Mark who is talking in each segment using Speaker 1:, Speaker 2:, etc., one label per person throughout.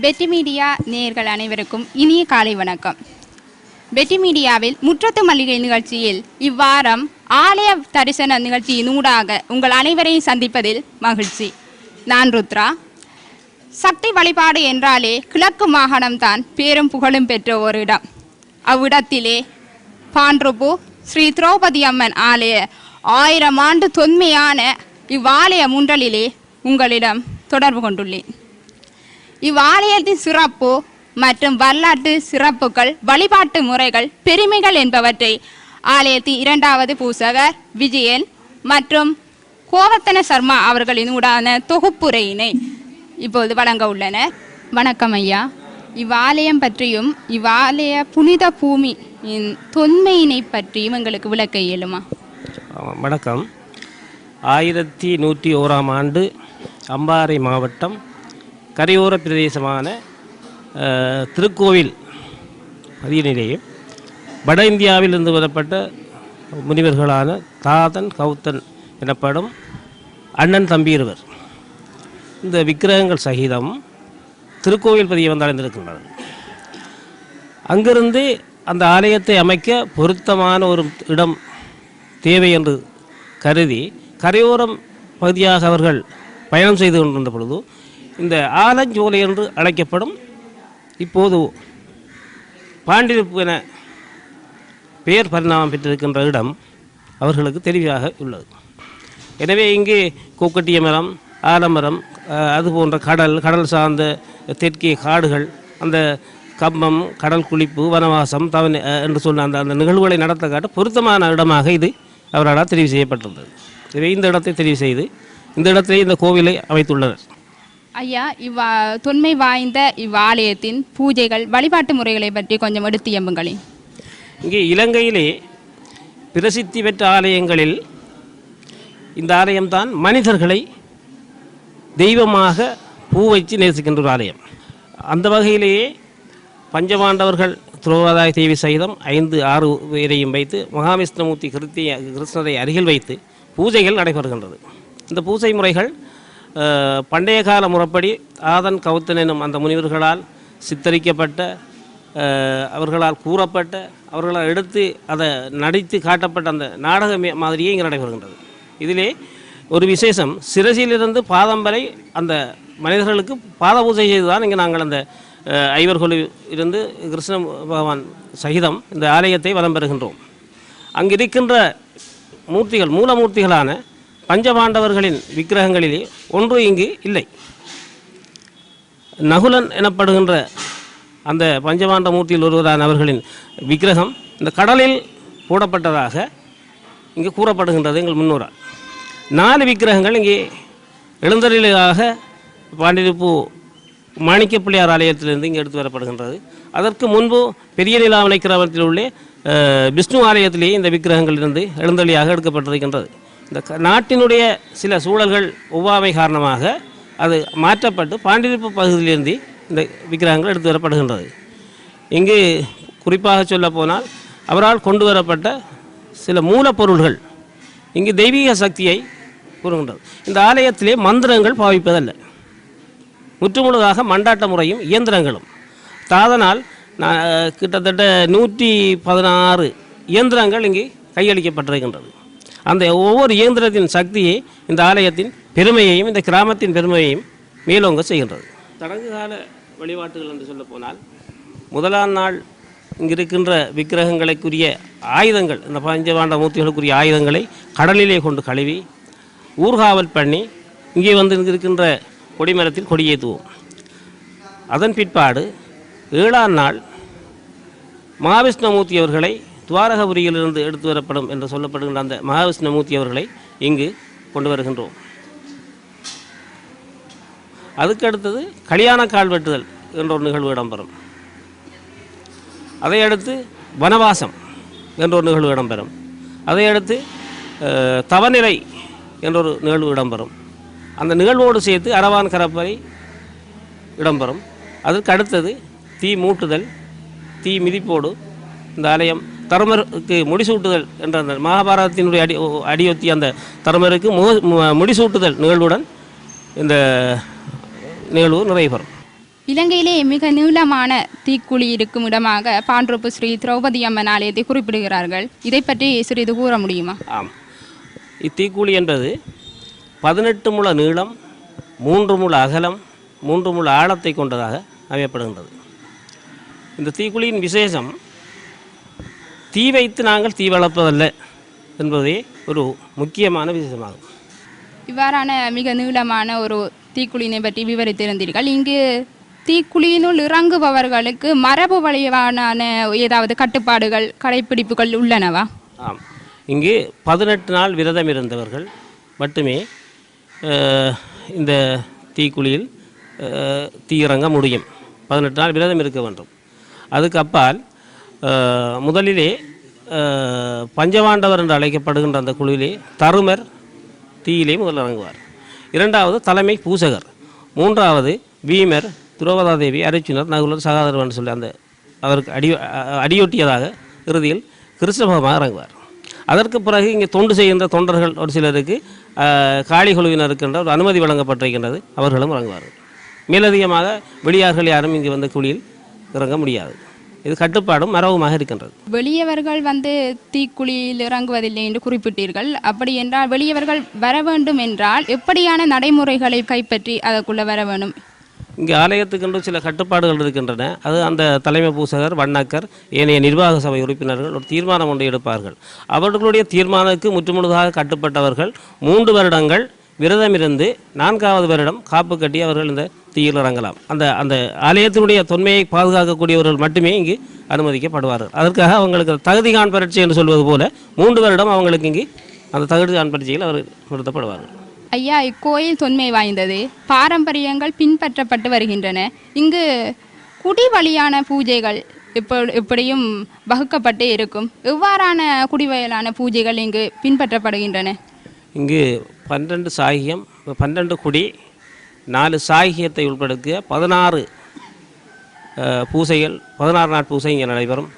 Speaker 1: பெட்டி மீடியா நேயர்கள் அனைவருக்கும் இனிய காலை வணக்கம். பெட்டி மீடியாவில் முற்றத்து மல்லிகை நிகழ்ச்சியில் இவ்வாரம் ஆலய தரிசன நிகழ்ச்சியினூடாக உங்கள் அனைவரையும் சந்திப்பதில் மகிழ்ச்சி. நான் ருத்ரா. சக்தி வழிபாடு என்றாலே கிழக்கு மாகாணம்தான் பேரும் புகழும் பெற்ற ஒரு இடம். அவ்விடத்திலே பாண்ட்ருபு ஸ்ரீ திரௌபதி அம்மன் ஆலய ஆயிரம் ஆண்டு தொன்மையான இவ்வாலய முன்றலிலே உங்களிடம் தொடர்பு கொண்டுள்ளேன். இவ்வாலயத்தின் சிறப்பு மற்றும் வரலாற்று சிறப்புகள் வழிபாட்டு முறைகள் பெருமைகள் என்பவற்றை ஆலயத்தின் இரண்டாவது பூசகர் விஜயன் மற்றும் கோவர்த்தன சர்மா அவர்களின் உடான தொகுப்புரையினை இப்போது வழங்க உள்ளனர். வணக்கம் ஐயா. இவ்வாலயம் பற்றியும் இவ்வாலய புனித பூமியின் தொன்மையினை பற்றியும் எங்களுக்கு விளக்க இயலுமா?
Speaker 2: வணக்கம். ஆயிரத்தி நூற்றி ஓராம் ஆண்டு அம்பாறை மாவட்டம் கரையோர பிரதேசமான திருக்கோவில் பதியினிலேயே வட இந்தியாவிலிருந்து வரப்பட்ட முனிவர்களான தாதன் கௌத்தன் எனப்படும் அண்ணன் தம்பி இருவர். இந்த விக்கிரகங்கள் சகிதம் திருக்கோவில் பதிய வந்தடைந்திருக்கின்றனர் அங்கிருந்து அந்த ஆலயத்தை அமைக்க பொருத்தமான ஒரு இடம் தேவை என்று கருதி கரையோரம் பகுதியாக அவர்கள் பயணம் செய்து கொண்டிருந்த பொழுது இந்த ஆலஞ்சோலை என்று அழைக்கப்படும் இப்போது பாண்டிருப்பு என பெயர் பரிணாமம் பெற்றிருக்கின்ற இடம் அவர்களுக்கு தெளிவாக உள்ளது. எனவே இங்கே கூக்கட்டிய மரம் ஆலமரம் அது போன்ற கடல் கடல் சார்ந்த தெற்கே காடுகள் அந்த கம்பம் கடல் குளிப்பு வனவாசம் தவணை என்று சொன்ன அந்த அந்த நிகழ்வுகளை நடத்த காட்ட பொருத்தமான இடமாக இது அவர்களால் தெரிவு செய்யப்பட்டிருந்தது. எனவே இந்த இடத்தை தெரிவு செய்து இந்த இடத்திலே இந்த கோவிலை அமைத்துள்ளனர்.
Speaker 1: ஐயா இவ்வா தொன்மை வாய்ந்த இவ்வாலயத்தின் பூஜைகள் வழிபாட்டு முறைகளை பற்றி கொஞ்சம் எடுத்து எம்புங்களே
Speaker 2: இங்கே இலங்கையிலே பிரசித்தி பெற்ற ஆலயங்களில் இந்த ஆலயம்தான் மனிதர்களை தெய்வமாக பூ வச்சு நேசிக்கின்ற ஒரு ஆலயம். அந்த வகையிலேயே பஞ்சபாண்டவர்கள் துரோவதாய தேவி சகிதம் ஐந்து ஆறு பேரையும் வைத்து மகாவிஷ்ணுமூர்த்தி கிருத்திய கிருஷ்ணரை அருகில் வைத்து பூஜைகள் நடைபெறுகின்றது. இந்த பூஜை முறைகள் பண்டைய கால முறைப்படி ஆதன் கவுத்தன் எனும் அந்த முனிவர்களால் சித்தரிக்கப்பட்ட அவர்களால் கூறப்பட்ட அவர்களால் எடுத்து அதை நடித்து காட்டப்பட்ட அந்த நாடக மாதிரியே இங்கே நடைபெறுகின்றது. இதிலே ஒரு விசேஷம் சிறசியிலிருந்து பாதம் வரை அந்த மனிதர்களுக்கு பாத பூஜை செய்து தான் இங்கே நாங்கள் அந்த அஹ், இருந்து கிருஷ்ண பகவான் சகிதம் இந்த ஆலயத்தை வலம் பெறுகின்றோம். அங்கிருக்கின்ற மூர்த்திகள் மூலமூர்த்திகளான பஞ்சபாண்டவர்களின் விக்கிரகங்களிலே ஒன்று இங்கு இல்லை. நகுலன் எனப்படுகின்ற அந்த பஞ்சபாண்ட மூர்த்தியில் ஒருவரான அவர்களின் விக்கிரகம் இந்த கடலில் போடப்பட்டதாக இங்கு கூறப்படுகின்றது எங்கள் முன்னோரால். நாலு விக்கிரகங்கள் இங்கே எழுந்தருளாக பாண்டிருப்பு மாணிக்க பிள்ளையார் ஆலயத்திலிருந்து இங்கே எடுத்து வரப்படுகின்றது. அதற்கு முன்பு பெரிய நிலாவணை கிராமத்தில் உள்ள விஷ்ணு ஆலயத்திலேயே இந்த விக்கிரகங்கள் இருந்து எழுந்தொழியாக எடுக்கப்பட்டிருக்கின்றது. இந்த க- நாட்டினுடைய சில சூழல்கள் ஒவ்வாமை காரணமாக அது மாற்றப்பட்டு பாண்டிருப்பு பகுதியிலிருந்து இந்த விக்கிரகங்கள் எடுத்து வரப்படுகின்றது. இங்கு குறிப்பாக சொல்ல போனால் அவரால் கொண்டு வரப்பட்ட சில மூலப்பொருள்கள் இங்கு தெய்வீக சக்தியை கூறுகின்றது. இந்த ஆலயத்திலே மந்திரங்கள் பாவிப்பதல்ல. முற்றுமுழுதாக மண்டாட்ட முறையும் இயந்திரங்களும். தாதனால் நான் கிட்டத்தட்ட நூற்றி பதினாறு இயந்திரங்கள் இங்கு கையளிக்கப்பட்டிருக்கின்றது. அந்த ஒவ்வொரு இயந்திரத்தின் சக்தியே இந்த ஆலயத்தின் பெருமையையும் இந்த கிராமத்தின் பெருமையையும் மேலோங்க செய்கின்றது. தடங்கு கால வழிபாட்டுகள் என்று சொல்ல போனால் முதலாம் நாள் இங்கு இருக்கின்ற விக்கிரகங்களுக்குரிய ஆயுதங்கள் இந்த பஞ்சபாண்ட மூர்த்திகளுக்குரிய ஆயுதங்களை கடலிலே கொண்டு கழுவி ஊர்காவல் பண்ணி இங்கே வந்து இருக்கின்ற கொடிமரத்தில் கொடியேற்றுவோம். அதன் பிற்பாடு ஏழாம் நாள் மகாவிஷ்ணுமூர்த்தி அவர்களை துவாரகபுரியிலிருந்து எடுத்து வரப்படும் என்று சொல்லப்படுகின்ற அந்த மகாவிஷ்ணுமூர்த்தி அவர்களை இங்கு கொண்டு வருகின்றோம். அதுக்கடுத்தது கல்யாண கால் வெட்டுதல் என்ற ஒரு நிகழ்வு இடம்பெறும். அதையடுத்து வனவாசம் என்ற ஒரு நிகழ்வு இடம்பெறும். அதையடுத்து தவநிலை என்றொரு நிகழ்வு இடம்பெறும். அந்த நிகழ்வோடு சேர்த்து அரவான் கரப்பறை இடம்பெறும். அதற்கு அடுத்தது தீ மூட்டுதல் தீ மிதிப்போடு இந்த ஆலயம் தருமருக்கு முடிசூட்டுதல் என்ற அந்த மகாபாரதத்தினுடைய அடி அடியொத்தி அந்த தருமருக்கு முக மு- முடிசூட்டுதல் நிகழ்வுடன் இந்த நிகழ்வு நிறைவு பெறும்
Speaker 1: இலங்கையிலே மிக நீளமான தீக்குழி இருக்கும் இடமாக பாண்டூப்பு ஸ்ரீ திரௌபதி அம்மன் ஆலயத்தை குறிப்பிடுகிறார்கள். இதை பற்றி சிறிது கூற முடியுமா?
Speaker 2: ஆம். இத்தீக்கூலி என்பது பதினெட்டு முழ நீளம் மூன்று முழ அகலம் மூன்று முழ ஆழத்தை கொண்டதாக அமையப்படுகின்றது. இந்த தீக்குழியின் விசேஷம் தீ வைத்து நாங்கள் தீ வளர்ப்பதல்ல என்பதே ஒரு முக்கியமான விசேஷமாகும்.
Speaker 1: இவ்வாறான மிக நீளமான ஒரு தீக்குழியினை பற்றி விவரித்திருந்தீர்கள். இங்கு தீக்குழியினுள் இறங்குபவர்களுக்கு மரபு வழிவான ஏதாவது கட்டுப்பாடுகள் கடைப்பிடிப்புகள் உள்ளனவா?
Speaker 2: ஆம். இங்கு பதினெட்டு நாள் விரதம் இருந்தவர்கள் மட்டுமே இந்த தீக்குழியில் தீ இறங்க முடியும். பதினெட்டு நாள் விரதம் இருக்க வேண்டும். அதுக்கு அப்பால் அஹ், முதலிலே பஞ்சவாண்டவர் என்று அழைக்கப்படுகின்ற அந்த குழுவிலே தருமர் தீயிலே முதல் இறங்குவார். இரண்டாவது தலைமை பூசகர். மூன்றாவது வீமர் துரோபதாதேவி அரிச்சுனர் நகுலர் சகாதரவன் சொல்லி அந்த அவருக்கு அடி அடியொட்டியதாக இறுதியில் கிருஷ்ண பகவான் இறங்குவார். அதற்கு பிறகு இங்கே தொண்டு செய்கின்ற தொண்டர்கள் ஒரு சிலருக்கு காளி குழுவினர் இருக்கின்ற ஒரு அனுமதி வழங்கப்பட்டிருக்கின்றது. அவர்களும் இறங்குவார்கள். மேலதிகமாக வெளியார்கள் யாரும் இங்கு வந்த குழியில் இறங்க முடியாது. இது கட்டுப்பாடும் மரபுமாக இருக்கின்றது.
Speaker 1: வெளியவர்கள் வந்து தீக்குழியில் இறங்குவதில்லை என்று குறிப்பிட்டீர்கள். அப்படி என்றால் வெளியவர்கள் வர வேண்டும் என்றால் எப்படியான நடைமுறைகளை கைப்பற்றி அதற்குள்ள வர வேண்டும்?
Speaker 2: இங்கே ஆலயத்துக்கென்று சில கட்டுப்பாடுகள் இருக்கின்றன. அது அந்த தலைமை பூசகர் வண்ணக்கர் ஏனைய நிர்வாக சபை உறுப்பினர்கள் ஒரு தீர்மானம் ஒன்றை எடுப்பார்கள். அவர்களுடைய தீர்மானத்துக்கு முற்றுமுழுதாக கட்டுப்பட்டவர்கள் மூன்று வருடங்கள் விரதமிருந்து நான்காவது வருடம் காப்பு கட்டி அவர்கள் இந்த தீயில் இறங்கலாம். அந்த அந்த ஆலயத்தினுடைய தொன்மையை பாதுகாக்கக்கூடியவர்கள் மட்டுமே இங்கு அனுமதிக்கப்படுவார்கள். அதற்காக அவங்களுக்கு தகுதிகான் பரீட்சை என்று சொல்வது போல மூன்று வருடம் அவங்களுக்கு இங்கு அந்த தகுதிகான் பரீட்சையில் அவர் நிறுத்தப்படுவார்கள்.
Speaker 1: ஐயா இக்கோயில் தொன்மை வாய்ந்தது. பாரம்பரியங்கள் பின்பற்றப்பட்டு வருகின்றன. இங்கு குடி வழியான பூஜைகள் இப்போ எப்படியும் வகுக்கப்பட்டே இருக்கும். எவ்வாறான குடிவயலான பூஜைகள் இங்கு பின்பற்றப்படுகின்றன?
Speaker 2: இங்கு பன்னெண்டு சாகியம் பன்னெண்டு குடி நாலு சாகியத்தை உள்படுத்திய பதினாறு பூசைகள் பதினாறு நாட் பூசை இங்கே நடைபெறும்.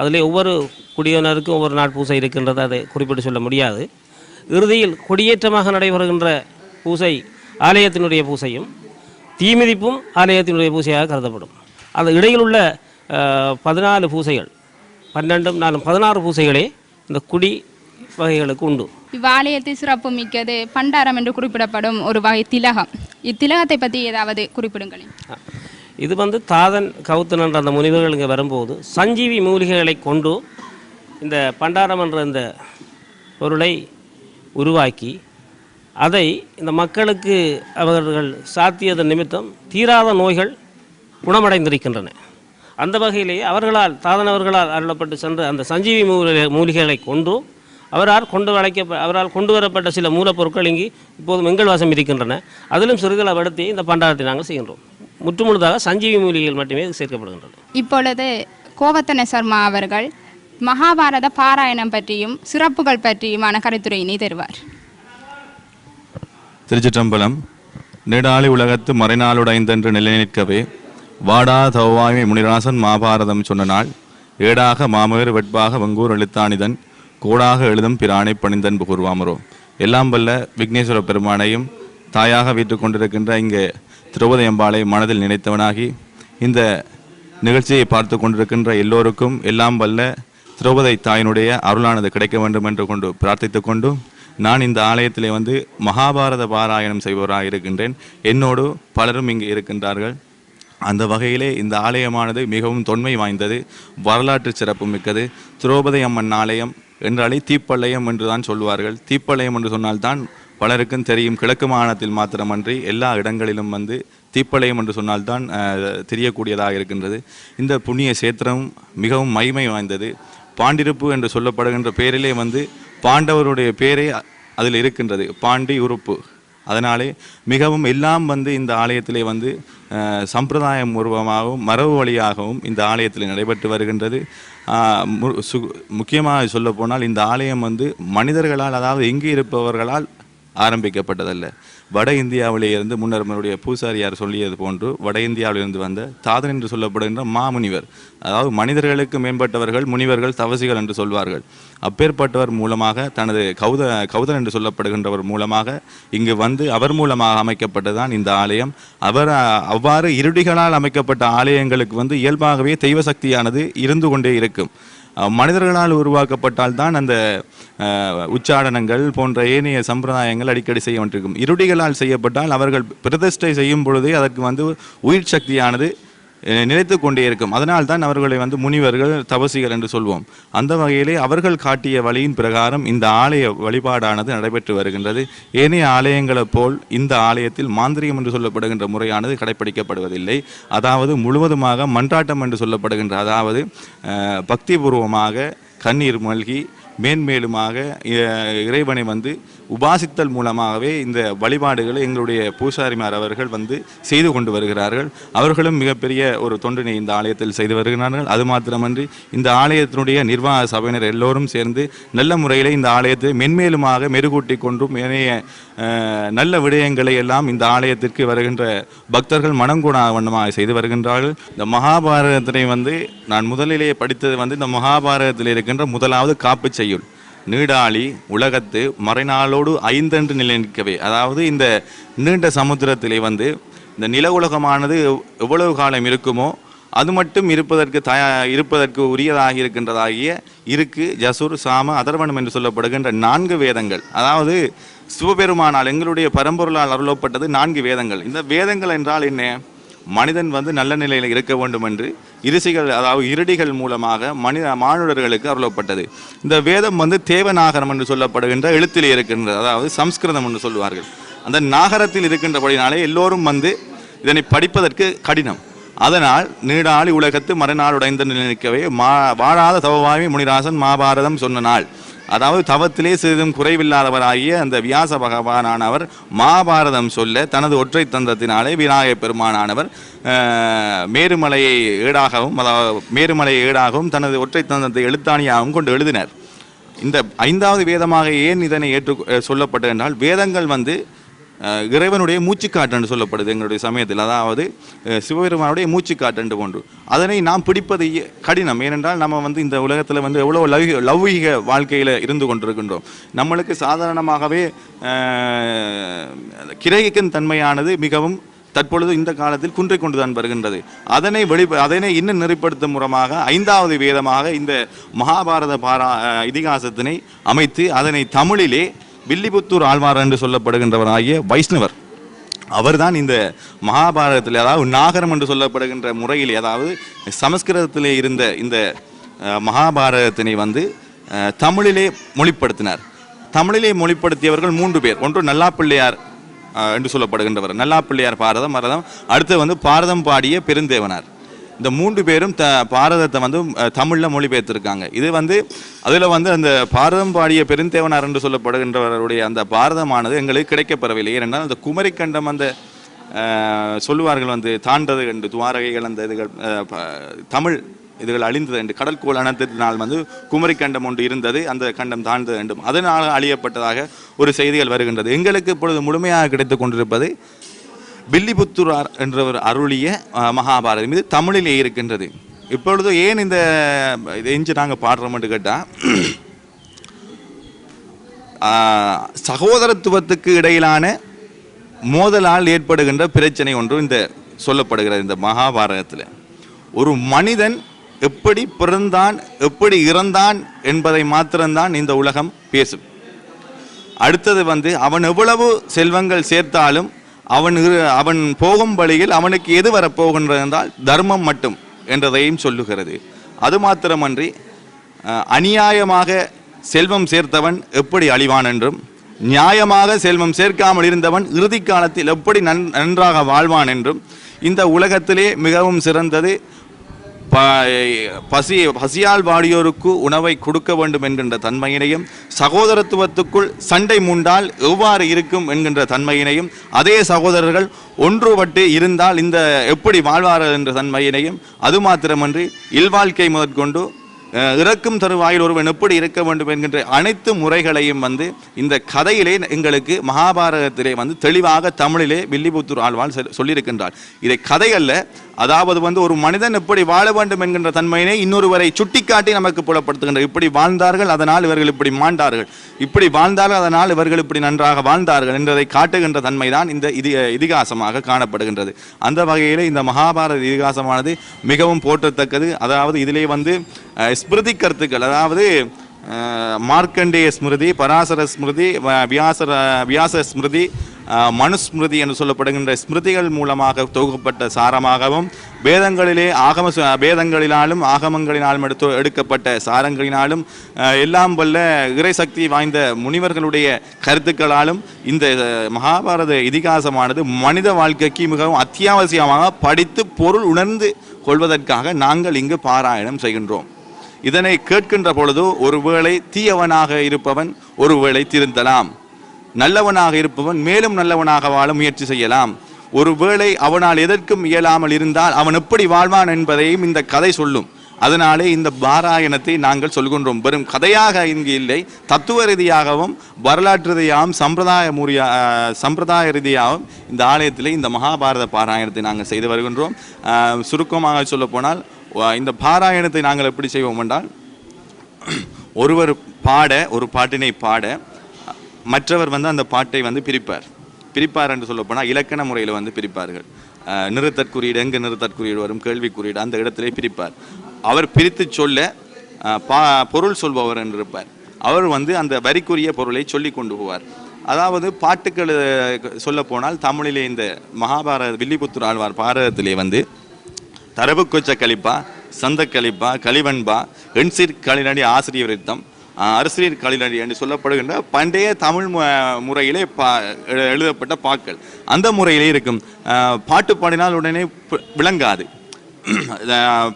Speaker 2: அதில் ஒவ்வொரு குடியினருக்கும் ஒவ்வொரு நாட் பூசை இருக்கின்றது அதை குறிப்பிட்டு சொல்ல முடியாது. இறுதியில் கொடியேற்றமாக நடைபெறுகின்ற பூசை ஆலயத்தினுடைய பூசையும் தீமிதிப்பும் ஆலயத்தினுடைய பூசையாக கருதப்படும். அந்த இடையில் உள்ள பதினாலு பூசைகள் பன்னெண்டும் நாலும் பதினாறு பூசைகளே இந்த குடி வகைகளுக்கு உண்டு.
Speaker 1: இவ்வாலயத்தை சிறப்பு மிக்கது பண்டாரம் என்று குறிப்பிடப்படும் ஒரு வகை திலகம். இத்திலகத்தை பற்றி ஏதாவது குறிப்பிடுங்களேன்
Speaker 2: இது வந்து தாதன் கௌத்தன் என்ற அந்த முனிவர்கள் இங்கே வரும்போது சஞ்சீவி மூலிகைகளை கொண்டு இந்த பண்டாரம் என்ற இந்த பொருளை உருவாக்கி அதை இந்த மக்களுக்கு அவர்கள் சாத்தியதன் நிமித்தம் தீராத நோய்கள் குணமடைந்திருக்கின்றன. அந்த வகையிலேயே அவர்களால் தாதன் அவர்களால் அருளப்பட்டு சென்ற அந்த சஞ்சீவி மூலிகை மூலிகைகளை கொண்டு அவரால் கொண்டு அழைக்க அவரால் கொண்டு வரப்பட்ட சில மூலப்பொருட்கள் இங்கு இப்போதும் எங்கள் வாசம் இருக்கின்றன. அதிலும் சிறிதளவடுத்தி இந்த பண்டாரத்தை நாங்கள் செய்கின்றோம். முற்றுமுழுதாக சஞ்சீவி மூலிகைகள் மட்டுமே சேர்க்கப்படுகின்றன
Speaker 1: இப்பொழுது கோவத்தன சர்மா அவர்கள் மகாபாரத பாராயணம் பற்றியும் சிறப்புகள் பற்றியுமான கருத்துரையினை தருவார்.
Speaker 3: திருச்சிற்றம்பலம் நெடாளி உலகத்து மறைநாளுடைந்தென்று நிலைநிற்கவே வாடா தவ்வாய்மை முனிராசன் மாபாரதம் சொன்ன நாள் ஏடாக மாமகர் வெட்பாக வங்கூர் எழுத்தானிதன் கோடாக எழுதும் பிரானை பணிந்தன் புகுர்வாமரோ. எல்லாம் வல்ல விக்னேஸ்வர பெருமானையும் தாயாக வீட்டுக் கொண்டிருக்கின்ற இங்கே திரௌபதி அம்பாளை மனதில் நினைத்தவனாகி இந்த நிகழ்ச்சியை பார்த்து கொண்டிருக்கின்ற எல்லோருக்கும் எல்லாம் வல்ல திரௌபதி தாயினுடைய அருளானது கிடைக்க வேண்டும் என்று கொண்டு பிரார்த்தித்து கொண்டு நான் இந்த ஆலயத்திலே வந்து மகாபாரத பாராயணம் செய்பவராக இருக்கின்றேன். என்னோடு பலரும் இங்கு இருக்கின்றார்கள். அந்த வகையிலே இந்த ஆலயமானது மிகவும் தொன்மை வாய்ந்தது வரலாற்று சிறப்பு மிக்கது. திரௌபதி அம்மன் ஆலயம் என்றாலே தீப்பள்ளையம் என்று தான் சொல்வார்கள். தீப்பள்ளையம் என்று சொன்னால்தான் பலருக்கும் தெரியும். கிழக்கு மாகாணத்தில் மாத்திரமன்றி எல்லா இடங்களிலும் வந்து தீப்பளையம் என்று சொன்னால்தான் தெரியக்கூடியதாக இருக்கின்றது. இந்த புண்ணிய சேத்திரம் மிகவும் மகிமை வாய்ந்தது. பாண்டிருப்பு என்று சொல்லப்படுகின்ற பேரிலே வந்து பாண்டவருடைய பேரே அதில் இருக்கின்றது. பாண்டி உறுப்பு. அதனாலே மிகவும் எல்லாம் வந்து இந்த ஆலயத்திலே வந்து சம்பிரதாயம் உருவமாகவும் மரபு வழியாகவும் இந்த ஆலயத்தில் நடைபெற்று வருகின்றது. மு- சு- முக்கியமாக சொல்ல போனால் இந்த ஆலயம் வந்து மனிதர்களால் அதாவது இங்கு இருப்பவர்களால் ஆரம்பிக்கப்பட்டதல்ல. வட இந்தியாவிலே இருந்து முன்னர் நம்மளுடைய பூசாரியார் சொல்லியது போன்று வட இந்தியாவிலிருந்து வந்த தாதன் என்று சொல்லப்படுகின்ற மாமுனிவர் அதாவது மனிதர்களுக்கு மேம்பட்டவர்கள் முனிவர்கள் தவசிகள் என்று சொல்வார்கள். அப்பேற்பட்டவர் மூலமாக தனது கௌத கௌதன் என்று சொல்லப்படுகின்றவர் மூலமாக இங்கு வந்து அவர் மூலமாக அமைக்கப்பட்டதான் இந்த ஆலயம். அவர் அவ்வாறு இருடிகளால் அமைக்கப்பட்ட ஆலயங்களுக்கு வந்து இயல்பாகவே தெய்வ சக்தியானது இருந்து கொண்டே இருக்கும். மனிதர்களால் உருவாக்கப்பட்டால் தான் அந்த உச்சாடனங்கள் போன்ற ஏனைய சம்பிரதாயங்கள் அடிக்கடி செய்ய இருடிகளால் செய்யப்பட்டால் அவர்கள் பிரதிஷ்டை செய்யும் பொழுதே அதற்கு வந்து உயிர் சக்தியானது நிலைத்து கொண்டே இருக்கும். அதனால் தான் அவர்களை வந்து முனிவர்கள் தபசிகள் என்று சொல்வோம். அந்த வகையிலே அவர்கள் காட்டிய வழியின் பிரகாரம் இந்த ஆலய வழிபாடானது நடைபெற்று வருகின்றது. ஏனைய ஆலயங்களைப் போல் இந்த ஆலயத்தில் மாந்திரியம் என்று சொல்லப்படுகின்ற முறையானது கடைப்பிடிக்கப்படுவதில்லை. அதாவது முழுவதுமாக மன்றாட்டம் என்று சொல்லப்படுகின்ற அதாவது பக்திபூர்வமாக கண்ணீர் மல்கி மேன்மேலுமாக இறைவனை வந்து உபாசித்தல் மூலமாகவே இந்த வழிபாடுகளை எங்களுடைய பூசாரிமார் அவர்கள் வந்து செய்து கொண்டு வருகிறார்கள். அவர்களும் மிகப்பெரிய ஒரு தொண்டினை இந்த ஆலயத்தில் செய்து வருகிறார்கள். அது மாத்திரமன்றி இந்த ஆலயத்தினுடைய நிர்வாக சபையினர் எல்லோரும் சேர்ந்து நல்ல முறையில் இந்த ஆலயத்தை மென்மேலுமாக மெருகூட்டி கொண்டும் ஏனைய நல்ல விடயங்களை எல்லாம் இந்த ஆலயத்திற்கு வருகின்ற பக்தர்கள் மனங்கூட வண்ணமாக செய்து வருகின்றார்கள். இந்த மகாபாரதத்தினை வந்து நான் முதலிலேயே படித்தது வந்து இந்த மகாபாரதத்தில் இருக்கின்ற முதலாவது காப்பு செய்யுள். நீடாளி உலகத்து மறைநாளோடு ஐந்தென்று நிலை நிற்கவே அதாவது இந்த நீண்ட சமுத்திரத்திலே வந்து இந்த நில உலகமானது எவ்வளவு காலம் இருக்குமோ அது மட்டும் இருப்பதற்கு தயா இருப்பதற்கு உரியதாக இருக்கின்றதாகிய இருக்கு ஜசுர் சாம அதர்வனம் என்று சொல்லப்படுகின்ற நான்கு வேதங்கள். அதாவது சிவபெருமானால் எங்களுடைய பரம்பொருளால் அருளப்பட்டது நான்கு வேதங்கள். இந்த வேதங்கள் என்றால் என்ன? மனிதன் வந்து நல்ல நிலையில் இருக்க வேண்டும் என்று இருசிகள் அதாவது இருடிகள் மூலமாக மனித மானுடர்களுக்கு அருளப்பட்டது. இந்த வேதம் வந்து தேவநாகரம் என்று சொல்லப்படுகின்ற எழுத்தில் இருக்கின்றது அதாவது சம்ஸ்கிருதம் என்று சொல்லுவார்கள். அந்த நாகரத்தில் இருக்கின்றபடினாலே எல்லோரும் வந்து இதனை படிப்பதற்கு கடினம். அதனால் நீடாளி உலகத்து மறுநாள் உடைந்த நிற்கவே மா வாழாத தவவாமி முனிராசன் மாபாரதம் சொன்ன நாள். அதாவது தவத்திலே சிறிதும் குறைவில்லாதவராகிய அந்த வியாச பகவானானவர் மகாபாரதம் சொல்ல தனது ஒற்றை தந்தத்தினாலே விநாயகப் பெருமானானவர் மேருமலையை ஏடாகவும் அதாவது மேருமலையை ஏடாகவும் தனது ஒற்றை தந்தத்தை எழுத்தாணியாகவும் கொண்டு எழுதினர். இந்த ஐந்தாவது வேதமாக ஏன் இதனை ஏற்று சொல்லப்பட்டது என்றால் வேதங்கள் வந்து இறைவனுடைய மூச்சுக்காட்டு என்று சொல்லப்படுது எங்களுடைய சமயத்தில். அதாவது சிவபெருமானுடைய மூச்சுக்காட்டு போன்று அதனை நாம் பிடிப்பது கடினம். ஏனென்றால் நம்ம வந்து இந்த உலகத்தில் வந்து எவ்வளோ லௌகி லௌகிக வாழ்க்கையில் இருந்து கொண்டிருக்கின்றோம். நம்மளுக்கு சாதாரணமாகவே அஹ், கிரகிக்கும் தன்மையானது மிகவும் தற்பொழுது இந்த காலத்தில் குன்றிக் கொண்டுதான் வருகின்றது. அதனை வெளி அதனை இன்னும் நெறிப்படுத்தும் முறமாக ஐந்தாவது வேதமாக இந்த மகாபாரத பாரா இதிகாசத்தினை அமைத்து அதனை தமிழிலே வில்லிபுத்தூர் ஆழ்வார் என்று சொல்லப்படுகின்றவராகிய வைஷ்ணவர். அவர்தான் இந்த மகாபாரதத்தில் அதாவது நாகரம் என்று சொல்லப்படுகின்ற முறையில் அதாவது சமஸ்கிருதத்திலே இருந்த இந்த மகாபாரதத்தினை வந்து தமிழிலே மொழிப்படுத்தினார். தமிழிலே மொழிப்படுத்தியவர்கள் மூன்று பேர். ஒன்று நல்லாப்பிள்ளையார் என்று சொல்லப்படுகின்றவர். நல்லாப்பிள்ளையார் பாரதம் மரதம் அடுத்து வந்து பாரதம் பாடிய பெருந்தேவனார். இந்த மூன்று பேரும் த பாரதத்தை வந்து தமிழில் மொழிபெயர்த்திருக்காங்க. இது வந்து அதில் வந்து அந்த பாரதம் பாடிய பெருந்தேவனார் என்று சொல்லப்படுகின்றவருடைய அந்த பாரதமானது எங்களுக்கு கிடைக்கப்பெறவில்லை. ஏனென்றால் அந்த குமரிக்கண்டம் அந்த சொல்லுவார்கள் வந்து தாண்டது என்று துவாரகைகள் அந்த இதுகள் தமிழ் இதுகள் அழிந்தது என்று கடற்கோள் அனர்த்தத்தினால் வந்து குமரிக்கண்டம் ஒன்று இருந்தது அந்த கண்டம் தாழ்ந்தது என்றும். அதனால் அழியப்பட்டதாக ஒரு செய்திகள் வருகின்றது. எங்களுக்கு இப்பொழுது முழுமையாக கிடைத்துக் கொண்டிருப்பது பில்லிபுத்தூர் என்றவர் அருளிய மகாபாரதம். இது தமிழிலே இருக்கின்றது. இப்பொழுது ஏன் இந்த எஞ்சி நாங்கள் பாடுறோம்னு கேட்டால் சகோதரத்துவத்துக்கு இடையிலான மோதலால் ஏற்படுகின்ற பிரச்சனை ஒன்று இந்த சொல்லப்படுகிறது இந்த மகாபாரதத்தில். ஒரு மனிதன் எப்படி பிறந்தான் எப்படி இறந்தான் என்பதை மாத்திரம்தான் இந்த உலகம் பேசும். அடுத்தது வந்து அவன் எவ்வளவு செல்வங்கள் சேர்த்தாலும் அவன் இரு- அவன் போகும் வழியில் அவனுக்கு எது வரப்போகின்றது என்றால் தர்மம் மட்டும் என்றதையும் சொல்லுகிறது. அது மாத்திரமன்றி அநியாயமாக செல்வம் சேர்த்தவன் எப்படி அழிவான் என்றும் நியாயமாக செல்வம் சேர்க்காமல் இருந்தவன் இறுதி காலத்தில் எப்படி நன் நன்றாக வாழ்வான் என்றும் இந்த உலகத்திலே மிகவும் சிறந்தது பசி பசியால் வாடியோருக்கு உணவை கொடுக்க வேண்டும் என்கின்ற தன்மையினையும் சகோதரத்துவத்துக்குள் சண்டை மூண்டால் எவ்வாறு இருக்கும் என்கின்ற தன்மையினையும் அதே சகோதரர்கள் ஒன்றுபட்டு இருந்தால் இந்த எப்படி வாழ்வார்கள் என்ற தன்மையினையும் அது மாத்திரமன்றி இல்வாழ்க்கை முதற்கொண்டு இறக்கும் தருவாயில் ஒருவன் எப்படி இருக்க வேண்டும் என்கின்ற அனைத்து முறைகளையும் வந்து இந்த கதையிலே எங்களுக்கு மகாபாரதத்திலே வந்து தெளிவாக தமிழிலே வில்லிபுத்தூர் ஆழ்வாள் சொல்லியிருக்கின்றார். இதை கதை அல்ல அதாவது வந்து ஒரு மனிதன் எப்படி வாழ வேண்டும் என்கின்ற தன்மையினை இன்னொருவரை சுட்டிக்காட்டி நமக்கு புலப்படுத்துகின்ற இப்படி வாழ்ந்தார்கள் அதனால் இவர்கள் இப்படி மாண்டார்கள். இப்படி வாழ்ந்தார்கள் அதனால் இவர்கள் இப்படி நன்றாக வாழ்ந்தார்கள் என்பதை காட்டுகின்ற தன்மைதான் இந்த இது இதிகாசமாக காணப்படுகின்றது. அந்த வகையிலே இந்த மகாபாரத இதிகாசமானது மிகவும் போற்றத்தக்கது. அதாவது இதிலே வந்து ஸ்மிருதி கருத்துக்கள். அதாவது மார்க்கண்டேய ஸ்மிருதி பராசர ஸ்மிருதி வ- வியாசர வியாச ஸ்மிருதி மனுஸ்மிருதி என்று சொல்லப்படுகின்ற ஸ்மிருதிகள் மூலமாக தொகுக்கப்பட்ட சாரமாகவும் வேதங்களிலே ஆகம வேதங்களினாலும் ஆகமங்களினாலும் எடுத்து எடுக்கப்பட்ட சாரங்களினாலும் எல்லாம் வல்ல இறைசக்தி வாய்ந்த முனிவர்களுடைய கருத்துக்களாலும் இந்த மகாபாரத இதிகாசமானது மனித வாழ்க்கைக்கு மிகவும் அத்தியாவசியமாக படித்து பொருள் உணர்ந்து கொள்வதற்காக நாங்கள் இங்கு பாராயணம் செய்கின்றோம். இதனை கேட்கின்ற பொழுது ஒருவேளை தீயவனாக இருப்பவன் ஒருவேளை திருந்தலாம். நல்லவனாக இருப்பவன் மேலும் நல்லவனாக வாழ முயற்சி செய்யலாம். ஒருவேளை அவனால் எதற்கும் இயலாமல் இருந்தால் அவன் எப்படி வாழ்வான் என்பதையும் இந்த கதை சொல்லும். அதனாலே இந்த பாராயணத்தை நாங்கள் சொல்கின்றோம். வெறும் கதையாக இங்கு இல்லை தத்துவ ரீதியாகவும் வரலாற்று ரீதியாகவும் சம்பிரதாய முறையா சம்பிரதாய ரீதியாகவும் இந்த ஆலயத்தில் இந்த மகாபாரத பாராயணத்தை நாங்கள் செய்து வருகின்றோம். சுருக்கமாக சொல்லப்போனால் இந்த பாராயணத்தை நாங்கள் எப்படி செய்வோம் என்றால் ஒருவர் பாட ஒரு பாட்டினை பாட மற்றவர் வந்து அந்த பாட்டை வந்து பிரிப்பார். பிரிப்பார் என்று சொல்லப்போனால் இலக்கண முறையில் வந்து பிரிப்பார்கள். நிறுத்தற்குறியீடு எங்கு நிறுத்தற்குறியீடு வரும் கேள்விக்குறியீடு அந்த இடத்திலே பிரிப்பார். அவர் பிரித்து சொல்ல பா பொருள் சொல்பவர் என்று இருப்பார். அவர் வந்து அந்த வரிக்குரிய பொருளை சொல்லி கொண்டு போவார். அதாவது பாட்டுக்கள் சொல்லப்போனால் தமிழிலே இந்த மகாபாரத வில்லிபுத்தூர் ஆழ்வார் பாரதத்திலே வந்து தரவு கொச்ச கலிப்பா சந்த கழிப்பா கலிவன்பா எண்சீர் களிநடி ஆசிரியர் விருத்தம் அரசியர் களிநடி என்று சொல்லப்படுகின்ற பண்டைய தமிழ் முறையிலே பா எழுதப்பட்ட பாக்கள். அந்த முறையிலே இருக்கும் பாட்டு பாடினால் உடனே விளங்காது.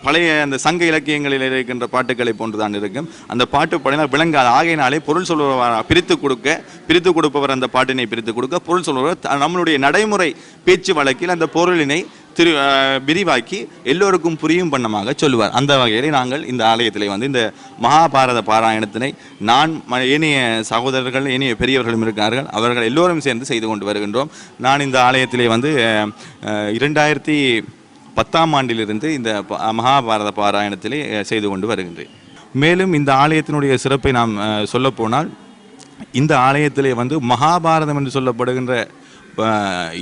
Speaker 3: பழைய அந்த சங்க இலக்கியங்களில் இருக்கின்ற பாட்டுக்களை போன்றுதான் இருக்கும். அந்த பாட்டு பாடினால் விளங்காது. ஆகையினாலே பொருள் சொல்பவர் பிரித்து கொடுக்க பிரித்து கொடுப்பவர் அந்த பாட்டினை பிரித்து கொடுக்க பொருள் சொல்பவர் நம்மளுடைய நடைமுறை பேச்சு வழக்கில் அந்த பொருளினை திரு விரிவாக்கி எல்லோருக்கும் புரியும் பண்ணமாக சொல்லுவார். அந்த வகையில் நாங்கள் இந்த ஆலயத்திலே வந்து இந்த மகாபாரத பாராயணத்தினை நான் ஏனைய சகோதரர்கள் ஏனைய பெரியவர்களும் இருக்கிறார்கள் அவர்கள் எல்லோரும் சேர்ந்து செய்து கொண்டு வருகின்றோம். நான் இந்த ஆலயத்திலே வந்து இரண்டாயிரத்தி பத்தாம் ஆண்டிலிருந்து இந்த ப- மகாபாரத பாராயணத்திலே செய்து கொண்டு வருகின்றேன். மேலும் இந்த ஆலயத்தினுடைய சிறப்பை நாம் சொல்லப்போனால் இந்த ஆலயத்திலே வந்து மகாபாரதம் என்று சொல்லப்படுகின்ற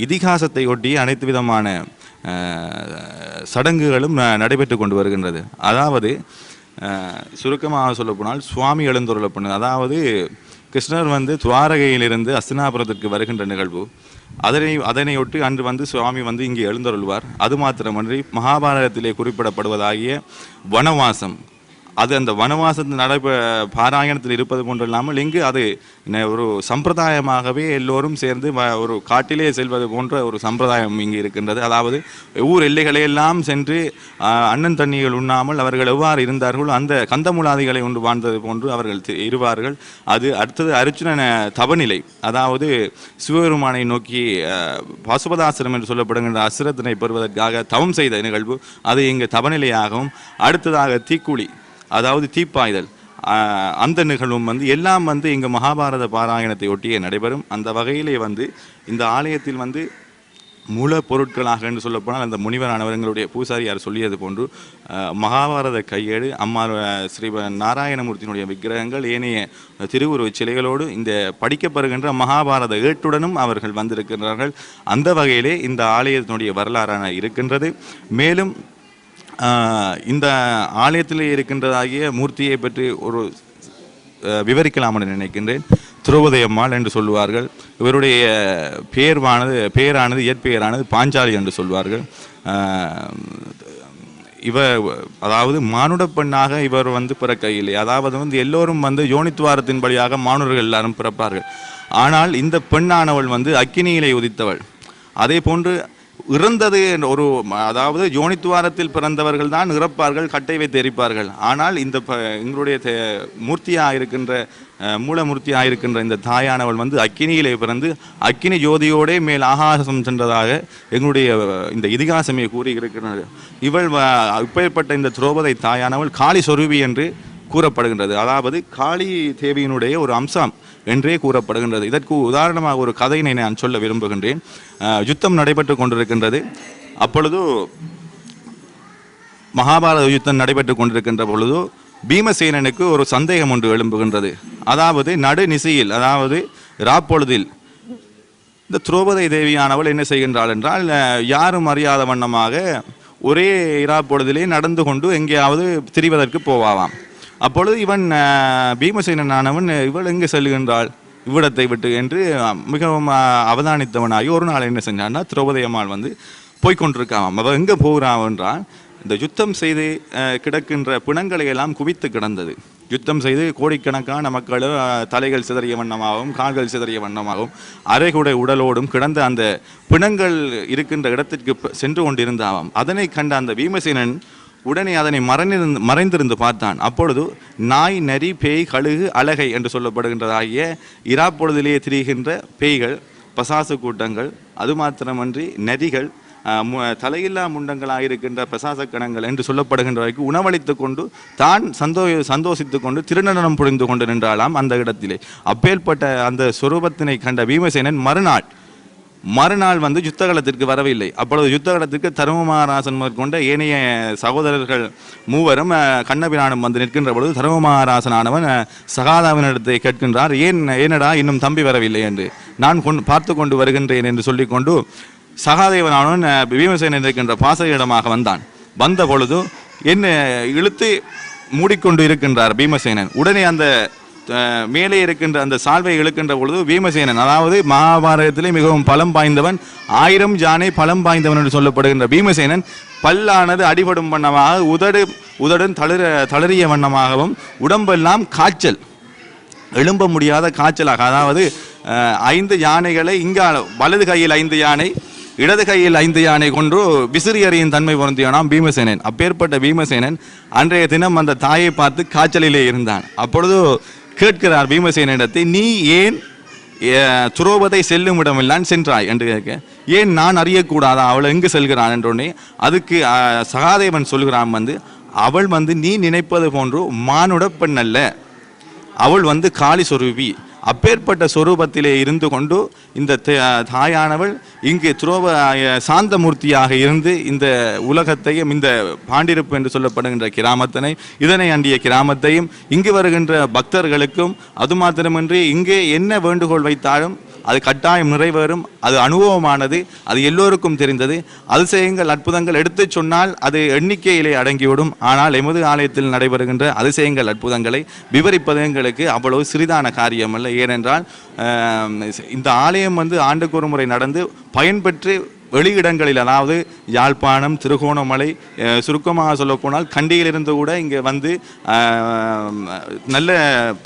Speaker 3: இதிகாசத்தை ஒட்டி அனைத்து விதமான சடங்குகளும் நடைபெற்று கொண்டு வருகின்றது. அதாவது சுருக்கமாக சொல்லப்போனால் சுவாமி எழுந்தொருளப்பண்ணு அதாவது கிருஷ்ணர் வந்து துவாரகையிலிருந்து அஸ்தினாபுரத்திற்கு வருகின்ற நிகழ்வு. அதனை அதனையொட்டி அன்று வந்து சுவாமி வந்து இங்கே எழுந்தருள்வார். அது மாத்திரமன்றி மகாபாரதத்திலே குறிப்பிடப்படுவதாகிய வனவாசம். அது அந்த வனவாசத்து நடைபெ பாராயணத்தில் இருப்பது போன்று இல்லாமல் இங்கு அது ந- ஒரு சம்பிரதாயமாகவே எல்லோரும் சேர்ந்து வ- ஒரு காட்டிலே செல்வது போன்ற ஒரு சம்பிரதாயம் இங்கு இருக்கின்றது. அதாவது ஊர் எல்லைகளையெல்லாம் சென்று அண்ணன் தண்ணிகள் உண்ணாமல் அவர்கள் எவ்வாறு இருந்தார்களோ அந்த கந்தமுலாதிகளை உண்டு வாழ்ந்தது போன்று அவர்கள் இருவார்கள். அது அடுத்தது அர்ஜுனன தவநிலை. அதாவது சிவபெருமானை நோக்கி பசுபதாசிரம் என்று சொல்லப்படுகின்ற அசுரத்தினை பெறுவதற்காக தவம் செய்த நிகழ்வு. அது இங்கு தவநிலையாகவும் அடுத்ததாக தீக்குழி. அதாவது தீப்பாய்தல். அந்த நிகழ்வும் வந்து எல்லாம் வந்து இங்கே மகாபாரத பாராயணத்தை ஒட்டியே நடைபெறும். அந்த வகையிலே வந்து இந்த ஆலயத்தில் வந்து மூல பொருட்களாக என்று சொல்லப்போனால் அந்த முனிவரானவர் எங்களுடைய பூசாரியார் சொல்லியது போன்று மகாபாரத கையேடு அம்மா ஸ்ரீ நாராயணமூர்த்தியினுடைய விக்கிரகங்கள் ஏனைய திருவுருவச் சிலைகளோடு இந்த படிக்கப்படுகின்ற மகாபாரத ஏட்டுடனும் அவர்கள் வந்திருக்கின்றார்கள். அந்த வகையிலே இந்த ஆலயத்தினுடைய வரலாறான இருக்கின்றது. மேலும் இந்த ஆலயத்திலே இருக்கின்றதாகிய மூர்த்தியை பற்றி ஒரு விவரிக்கலாம் என்று நினைக்கின்றேன். திரௌபதி அம்மாள் என்று சொல்லுவார்கள். இவருடைய பெயர்வானது பெயரானது இயற்பெயரானது பாஞ்சாலி என்று சொல்வார்கள். இவர் அதாவது மானுட பெண்ணாக இவர் வந்து பிறக்கையிலே அதாவது வந்து எல்லோரும் வந்து யோனித்துவாரத்தின் வழியாக மானுடர்கள் எல்லாரும் பிறப்பார்கள். ஆனால் இந்த பெண்ணானவள் வந்து அக்கினியிலே உதித்தவள். அதே போன்று இறந்தது ஒரு அதாவது யோனித்துவாரத்தில் பிறந்தவர்கள் தான் இறப்பார்கள் கட்டை வைத்து எரிப்பார்கள். ஆனால் இந்த ப- எங்களுடைய தே- மூர்த்தியாக இருக்கின்ற மூலமூர்த்தியாக இருக்கின்ற இந்த தாயானவள் வந்து அக்கினியிலே பிறந்து அக்கினி ஜோதியோடே மேல் ஆகாசம் சென்றதாக எங்களுடைய இந்த இதிகாசமே கூறி இவள் இப்பேற்பட்ட இந்த துரோபதை தாயானவள் காளி சொருவி என்று கூறப்படுகின்றது. அதாவது காளி தேவியினுடைய ஒரு அம்சம் என்றே கூறப்படுகின்றது. இதற்கு உதாரணமாக ஒரு கதையினை நான் சொல்ல விரும்புகின்றேன். யுத்தம் நடைபெற்று கொண்டிருக்கின்றது. அப்பொழுது மகாபாரத யுத்தம் நடைபெற்று கொண்டிருக்கின்ற பொழுது பீமசேனனுக்கு ஒரு சந்தேகம் ஒன்று எழும்புகின்றது. அதாவது நடுநிசையில் அதாவது ராப்பொழுதில் இந்த துரோபதை தேவியானவள் என்ன செய்கின்றாள் என்றால் யாரும் அறியாத வண்ணமாக ஒரே இராப்பொழுதிலே நடந்து கொண்டு எங்கேயாவது திரிவதற்கு போவாவாம் அப்பொழுது இவன் பீமசேனன் பீமசேனனானவன் இவள் எங்கே செல்கின்றாள் இவ்விடத்தை விட்டு என்று மிகவும் அவதானித்தவனாகி ஒரு நாள் என்ன செஞ்சான்னா திரௌபதி அம்மாள் வந்து போய்கொண்டிருக்காவாம் அவள் எங்கே போகிறான் என்றால் இந்த யுத்தம் செய்து கிடக்கின்ற பிணங்களை எல்லாம் குவித்து கிடந்தது. யுத்தம் செய்து கோடிக்கணக்கான மக்களும் தலைகள் சிதறிய வண்ணமாகவும் கால்கள் சிதறிய வண்ணமாகவும் அரைகுடை உடலோடும் கிடந்த அந்த பிணங்கள் இருக்கின்ற இடத்திற்கு சென்று கொண்டிருந்தாவாம் அதனை கண்ட அந்த பீமசேனன் உடனே அதனை மறைந்திருந்து மறைந்திருந்து பார்த்தான். அப்பொழுது நாய் நரி பேய் கழுகு அழகை என்று சொல்லப்படுகின்றதாகிய இராப்பொழுதிலேயே திரிகின்ற பேய்கள் பசாசு கூட்டங்கள் அது மாத்திரமன்றி நரிகள் மு- தலையில்லா முண்டங்களாக இருக்கின்ற பிரசாச கணங்கள் என்று சொல்லப்படுகின்றவைக்கு உணவளித்து கொண்டு தான் சந்தோ சந்தோஷித்து கொண்டு திருநடனம் புரிந்து கொண்டு நின்றாலாம் அந்த இடத்திலே. அப்பேற்பட்ட அந்த சொரூபத்தினை கண்ட பீமசேனன் மறுநாள் மறுநாள் வந்து யுத்தகலத்திற்கு வரவில்லை. அப்பொழுது யுத்தகலத்திற்கு தருமமகாராசன் கொண்ட ஏனைய சகோதரர்கள் மூவரும் கண்ணபிரானும் வந்து நிற்கின்ற பொழுது தருமமகாராசனானவன் அஹ், சகாதாவினிடத்தை கேட்கின்றார் ஏன் ஏனடா இன்னும் தம்பி வரவில்லை? என்று. நான் கொண்டு பார்த்து கொண்டு வருகின்றேன் என்று சொல்லிக்கொண்டு சகாதேவனானவன் பீமசேனன் இருக்கின்ற பாசையிடமாக வந்தான். வந்த பொழுது என்ன இழுத்து மூடிக்கொண்டு இருக்கின்றார் பீமசேனன். உடனே அந்த மேலே இருக்கின்ற அந்த சால்வை இழுக்கின்ற பொழுது பீமசேனன் அதாவது மகாபாரதத்திலே மிகவும் பலம் பாய்ந்தவன் ஆயிரம் ஜானை பலம் பாய்ந்தவன் என்று சொல்லப்படுகின்ற பீமசேனன் பல்லானது அடிபடும் வண்ணமாக உதடு உதடன் தளர தளறிய வண்ணமாகவும் உடம்பெல்லாம் காய்ச்சல். எழும்ப முடியாத காய்ச்சலாக அதாவது ஐந்து யானைகளை இங்கால வலது கையில் ஐந்து யானை இடது கையில் ஐந்து யானை கொன்று விசிறி அறியின் தன்மை பொருந்தியவனாம் பீமசேனன் அப்பேற்பட்ட பீமசேனன் அன்றைய தினம் அந்த தாயை பார்த்து காய்ச்சலிலே இருந்தான். அப்பொழுது கேட்கிறார் பீமசேனிடத்தை நீ ஏன் துரோபதை செல்லும் இடமெல்லாம் சென்றாய்? என்று கேட்க ஏன் நான் அறியக்கூடாதா? அவள் எங்கு செல்கிறான் என்றோடனே அதுக்கு சகாதேவன் சொல்கிறான் வந்து அவள் வந்து நீ நினைப்பது போன்று மானுட பெண் அல்ல அவள் வந்து காளி சொரூபி. அப்பேற்பட்ட சொரூபத்திலே இருந்து கொண்டு இந்த தாயானவள் இங்கு துரோப சாந்தமூர்த்தியாக இருந்து இந்த உலகத்தையும் இந்த பாண்டிருப்பு என்று சொல்லப்படுகின்ற கிராமத்தினை இதனை அண்டிய கிராமத்தையும் இங்கு வருகின்ற பக்தர்களுக்கும் அது மாத்திரமின்றி இங்கே என்ன வேண்டுகோள் வைத்தாலும் அது கட்டாயம் நிறைவேறும் அது அனுபவமானது அது எல்லோருக்கும் தெரிந்தது. அதிசயங்கள் அற்புதங்கள் எடுத்துச் சொன்னால் அது எண்ணிக்கையிலே அடங்கிவிடும். ஆனால் எமது ஆலயத்தில் நடைபெறுகின்ற அதிசயங்கள் அற்புதங்களை விவரிப்பது எங்களுக்கு அவ்வளவு சிறிதான காரியம் அல்ல ஏனென்றால் இந்த ஆலயம் வந்து ஆண்டுக்கு ஒரு முறை நடந்து பயன்பெற்று வெளியிடங்களில் அதாவது யாழ்ப்பாணம் திருகோணமலை சுருக்கமாக சொல்லப்போனால் கண்டியிலிருந்து கூட இங்கே வந்து நல்ல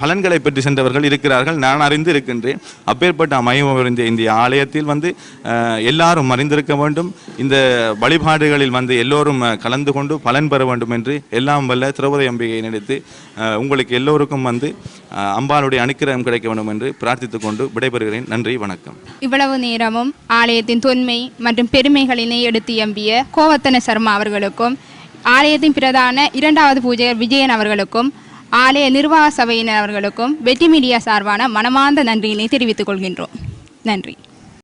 Speaker 3: பலன்களை பெற்று சென்றவர்கள் இருக்கிறார்கள். நான் அறிந்து இருக்கின்றேன். அப்பேற்பட்ட அமையம் இருந்த இந்த ஆலயத்தில் வந்து எல்லாரும் அறிந்திருக்க வேண்டும். இந்த வழிபாடுகளில் வந்து எல்லோரும் கலந்து கொண்டு பலன் பெற வேண்டும் என்று எல்லாம் வல்ல திரௌபதி அம்பிகையை நினைத்து உங்களுக்கு எல்லோருக்கும் வந்து அம்பாளுடைய அனுக்கிரகம் கிடைக்க வேண்டும் என்று பிரார்த்தித்துக் கொண்டு விடைபெறுகிறேன். நன்றி வணக்கம்.
Speaker 1: இவ்வளவு நேரமும் ஆலயத்தின் தொன்மை மற்றும் பெருமைகளினை எடுத்து எம்பிய கோவத்தன சர்மா அவர்களுக்கும் ஆலயத்தின் பிரதான இரண்டாவது பூஜையர் விஜயன் அவர்களுக்கும் ஆலய நிர்வாக சபையினர் அவர்களுக்கும் வெற்றி மீடியா சார்பான மனமார்ந்த நன்றியினை தெரிவித்துக் கொள்கின்றோம். நன்றி.